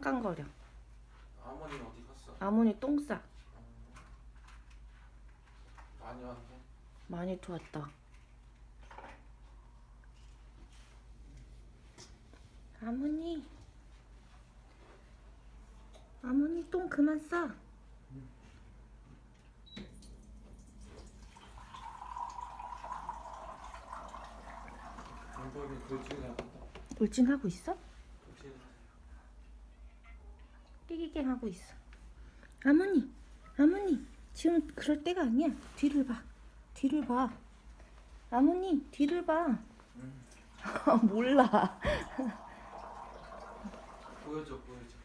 깡깡거려. 아버님 어디 갔어? 아모니 똥 싸. 많이 왔네. 많이 토왔다. 아모니. 아모니 똥 그만 싸. 돌진해야겠다. 돌진하고 있어? 깨기깽 하고 있어. 아모니, 아모니, 지금 그럴 때가 아니야. 뒤를 봐. 뒤를 봐. 아모니, 뒤를 봐. 응. 몰라. 보여줘 보여줘.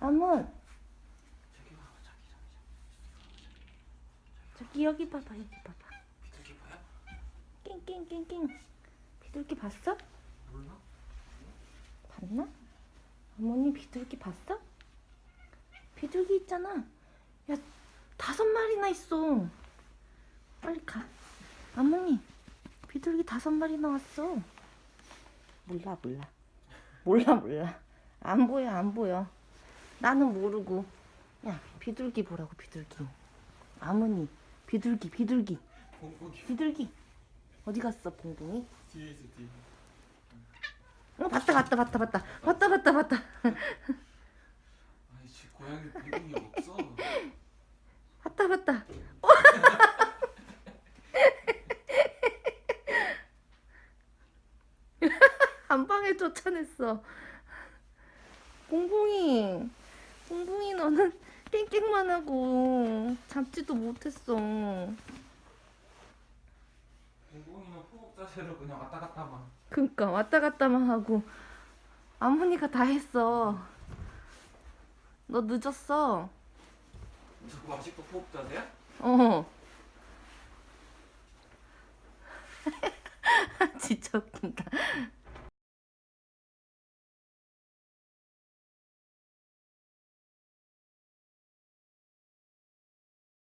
아몬, 저기 봐봐 저기 저기 저기 여기 봐봐, 여기 봐봐. 저기. 비둘기 보여? 깽깽깽깽. 비둘기 봤어? 몰라? 어머니 비둘기 봤어? 비둘기 있잖아. 야, 다섯 마리나 있어. 빨리 가. 어머니, 비둘기 다섯 마리 나 왔어. 몰라, 몰라. 몰라, 몰라. 안 보여, 안 보여. 나는 모르고. 야, 비둘기 보라고, 비둘기. 어머니, 비둘기, 비둘기, 비둘기. 어디 갔어, 봉봉이? 뒤에 있어 뒤에. 어, 봤다, 봤다, 봤다, 봤다. 봤다, 봤다, 봤다. 아니 지 고양이 공복이 없어. 봤다 봤다. 한 방에 쫓아냈어. 봉봉이, 봉봉이 너는 깽깽만 하고 잡지도 못했어. 공복이는 호흡 자세로 그냥 왔다 갔다만. 그니까 왔다 갔다만 하고 아모니가 다 했어. 너 늦었어. 저거 아직도 호흡 자세야? 어. 진짜 웃긴다.